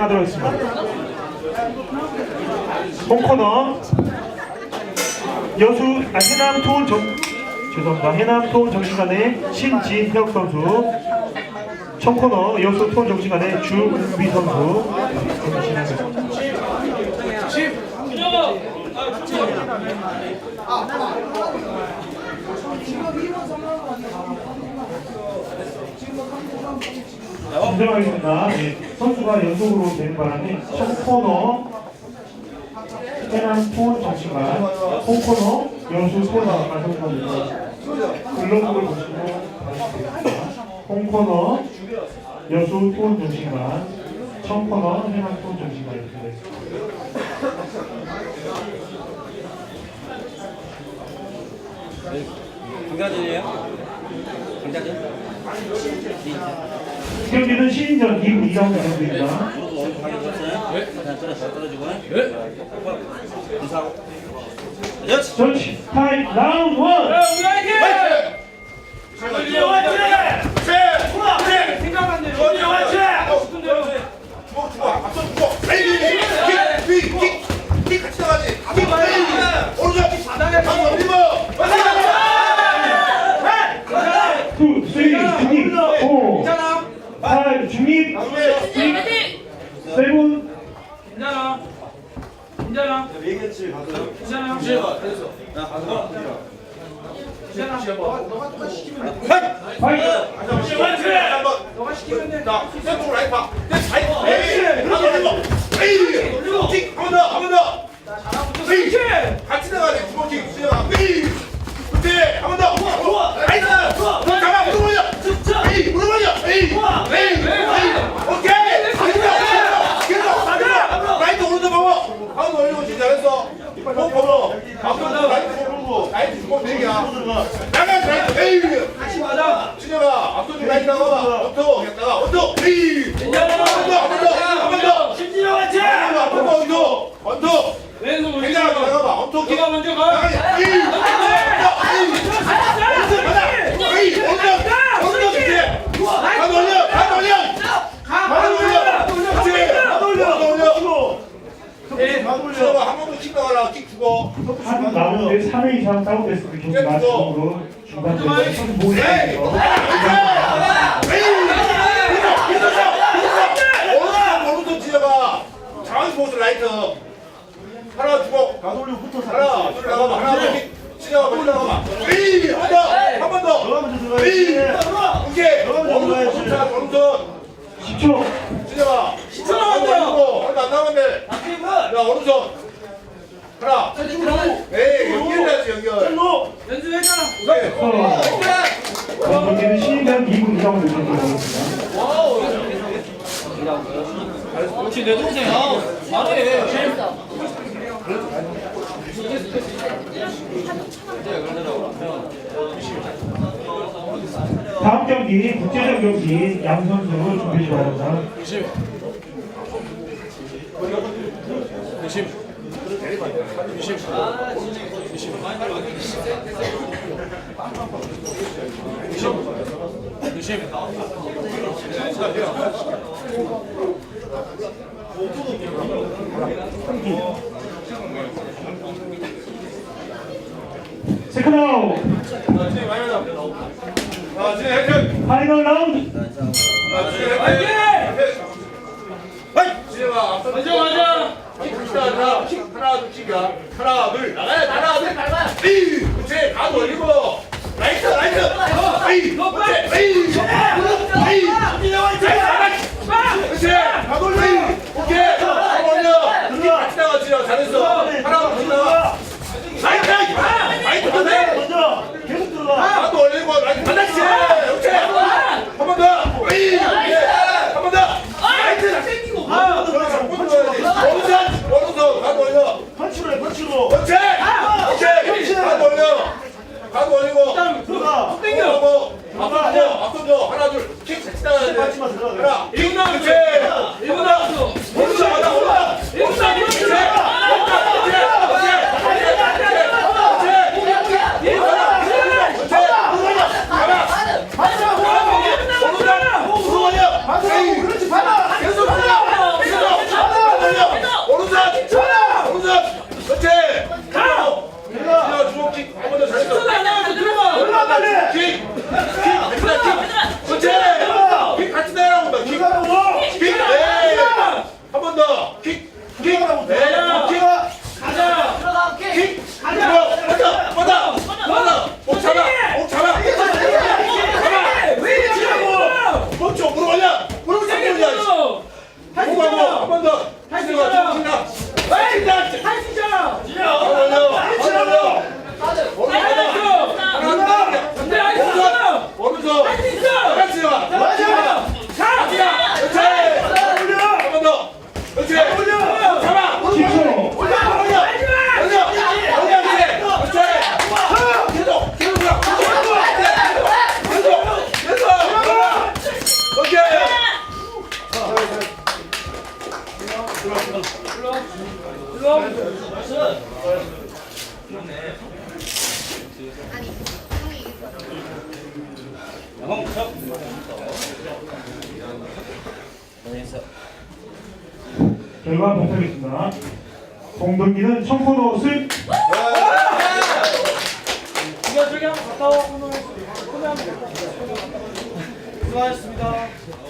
진행하도록 하겠습니다. 홈코너 여수 아, 해남 토운 정 죄송합니다. 해남 토운 정신관의 신진혁 선수 청코너 여수 토운 정신관의 주은비 선수 진 진정하겠습니다. 네, 선수가 연속으로 되는 바람에 첫 코너 해남 토원 정치관 홈코너 연수 코너 말씀드립니다. 글로브를 보시고 가시겠습니다. 홈코너 여수 토원 정치관 청코너 해남 토원 정치관 이렇게 되겠습니다. 강자전 이에요? 강자전? 경기는 시인전 2부 2라운드 경기입니다. 무릎 오른쪽 하게 줬어 중립. 6, 7 괜찮아. 괜찮아. 괜찮아. 파이트 너가 시키면 돼. 같이 나가야 주먹킥 수영아 삐 그렇지 한번 더 좋아 나이스 잠깐만 무릎 올려 에이 무릎 올려 에이 에이 에이 오케이 계속 계속 계속 라이트 오른쪽 봐봐 가운데 올리고 진짜 벌어 앞으로 라이트 보고 라이트 주먹 대기야 나가 라이트 에이 다시 맞아. 준혁아 앞으로 라이트 나가봐 원투 했다가 원투 에이 한번더한번더한번더 심지어 같이. 앞으로 원투 원투 왼손. 굉장히 나가봐 킥 너가 먼저 가. 에이 에이 원투 원투 주제 간 올려 간 올려 간 올려 그렇지 간 올려 간 올려 준혁아 한 번도 킥 나가라 킥 주고 한 라운드에 3회 이상 다운됐을 때 경기 마지막으로 중단되는 선수 모의고요 오른손 오른손 지어봐 장한 보스 라이트 하나 주고 가돌려 붙어 하나 둘 나가봐 하나 둘 지어봐 빨리 나가봐 에이 한번더한번더 에이 오케이 오른손 오른손 10초 지어봐 10초 남았어요. 얼마 안 남았네 야 오른손 하나 에이 연결해야지 연결. 연습했잖아. 오케이 어, 경기는 시인전 2부 2라운드 경기입니다. 그렇지 내 동생. 아, 잘해. 다음 경기 국제적 경기 양 선수 준비 시 바랍니다 세컨 아웃 아 파이널 라운드! 앞서 맞아 맞아. 하나 킥 하나 둘 나가야 하나 둘 나가 에이 그렇지 가 올리고 Bulls. 결과 발표하겠습니다. 공동기는 청코노 수입 수고하셨습니다.